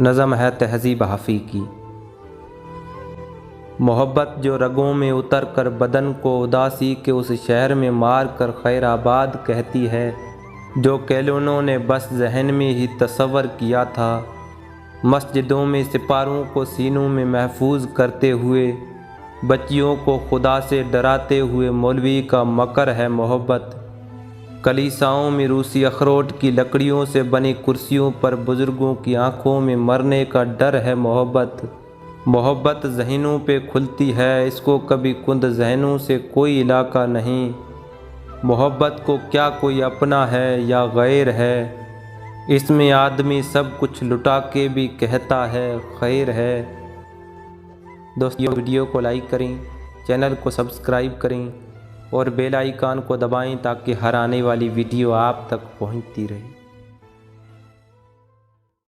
नज़म है तहजीब हाफी की। मोहब्बत जो रगों में उतर कर बदन को उदासी के उस शहर में मार कर खैराबाद कहती है, जो कैलोनों ने बस जहन में ही तस्वर किया था। मस्जिदों में सिपारों को सीनों में महफूज करते हुए, बच्चियों को खुदा से डराते हुए मौलवी का मकर है मोहब्बत। कलीसाओं में रूसी अखरोट की लकड़ियों से बनी कुर्सियों पर बुज़ुर्गों की आँखों में मरने का डर है मोहब्बत। मोहब्बत जहनों पे खुलती है, इसको कभी कुंद जहनों से कोई इलाका नहीं। मोहब्बत को क्या कोई अपना है या गैर है? इसमें आदमी सब कुछ लुटा के भी कहता है, खैर है। दोस्तों, वीडियो को लाइक करें, चैनल को सब्सक्राइब करें। और बेल आइकान को दबाएँ ताकि हर आने वाली वीडियो आप तक पहुँचती रहे।